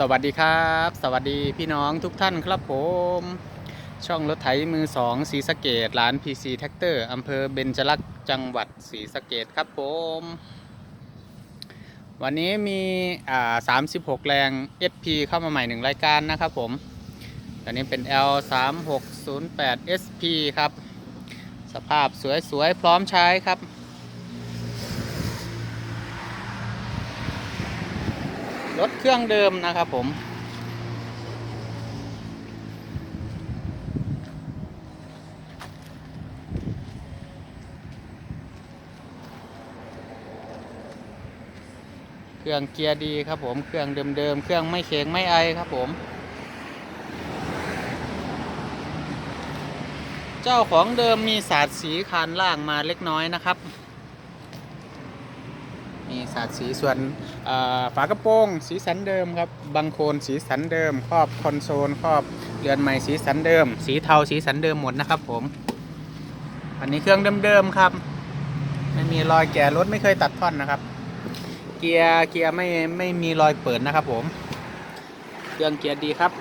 สวัสดีครับ สวัสดีพี่น้องทุกท่านครับผม ช่องรถไถมือสองสีสะเกดร้าน PC t r a c t o r อำเภอเบญจลักษณ์จังหวัดศรีสะเกดครับผม วันนี้มีอ่า36 แรง SP เข้ามาใหม่หนึ่งรายการนะครับผมอันนี้เป็น L 3 6 0 8 SP ครับ สภาพสวยๆ พร้อมใช้ครับ รถเครื่องเดิมนะครับผม เครื่องเกียร์ดีครับผม เครื่องเดิมๆ เครื่องไม่เข็งไม่ไอครับผม เจ้าของเดิมมีสาดสีคานล่างมาเล็กน้อยนะครับ สาดสีส่วนฝากระโปรงสีสันเดิมครับบังโคนสีสันเดิม ครอบคอนโซลครอบเรือนใหม่สีสันเดิม สีเทาสีสันเดิมหมดนะครับผม อันนี้เครื่องเดิมๆครับ ไม่มีรอยแก่รถไม่เคยตัดท่อนนะครับ เกียร์เกียร์ไม่ไม่มีรอยเปิดนะครับผม เครื่องเกียร์ดีครับ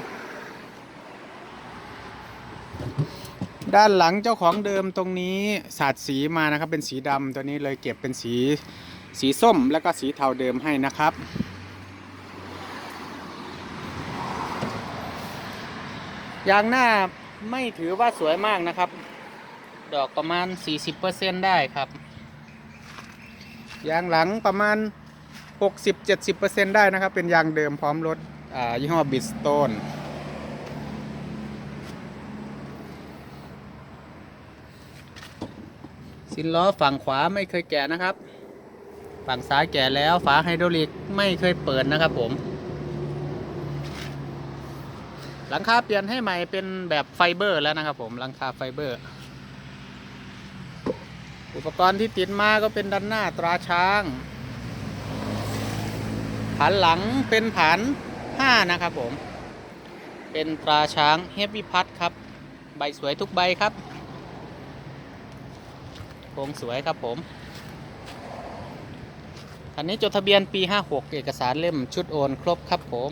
ด้านหลังเจ้าของเดิมตรงนี้สาดสีมานะครับเป็นสีดำตัวนี้เลยเก็บเป็นสี สีส้มแล้วก็สีเทาเดิมให้นะครับ ยางหน้าไม่ถือว่าสวยมากนะครับ ดอกประมาณ 40%ได้ครับ ยางหลังประมาณ 60-70%ได้นะครับ เป็นยางเดิมพร้อมรถอ่ายี่ห้อบิสโตนสินล้อฝั่งขวาไม่เคยแกะนะครับ ฝั่งซ้ายแกะแล้วฝาไฮดรอลิกไม่เคยเปิดนะครับผม หลังคาเปลี่ยนให้ใหม่เป็นแบบไฟเบอร์แล้วนะครับผมหลังคาไฟเบอร์ อุปกรณ์ที่ติดมาก็เป็นด้านหน้าตราช้างผันหลังเป็นผัน5นะครับผม เป็นตราช้างเฮฟวี่พัดครับ ใบสวยทุกใบครับโครงสวยครับผม คันนี้จดทะเบียนปี 56 เอกสารเล่มชุดโอนครบครับผม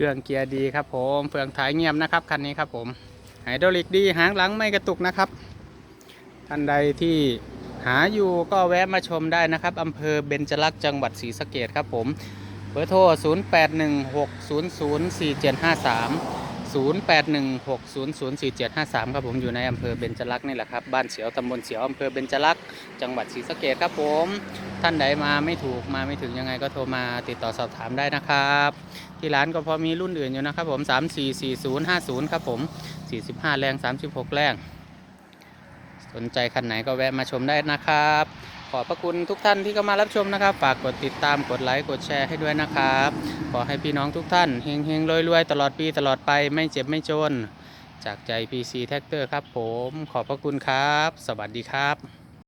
เครื่องเกียร์ดีครับผมเฟืองท้ายเงียบนะครับคันนี้ครับผมไฮดรอลิกดีหางหลังไม่กระตุกนะครับท่านใดที่หาอยู่ก็แวะมาชมได้นะครับอำเภอเบญจลักษณ์จังหวัดศรีสะเกดครับผมเบอร์โทร 0816004753 0816004753 ครับผมอยู่ในอำเภอเบญจลักษณ์นี่แหละครับ บ้านเสียวตำบลเสียวอำเภอเบญจลักษณ์จังหวัดศรีสะเกดครับผม ท่านใดมาไม่ถูกมาไม่ถึงยังไงก็โทรมาติดต่อสอบถามได้นะครับ ที่ร้านก็พอมีรุ่นอื่นอยู่นะครับผม 3 4 4 0 5 0 ครับผม 45 แรง 36 แรง สนใจคันไหนก็แวะมาชมได้นะครับ ขอบพระคุณทุกท่านที่เข้ามารับชมนะครับ ฝากกดติดตามกดไลค์กดแชร์ให้ด้วยนะครับ ขอให้พี่น้องทุกท่านเฮงเฮงรวยรวยๆตลอดปีตลอดไปไม่เจ็บไม่จน จากใจ PC t r a c t o r ครับผม ขอบพระคุณครับ สวัสดีครับ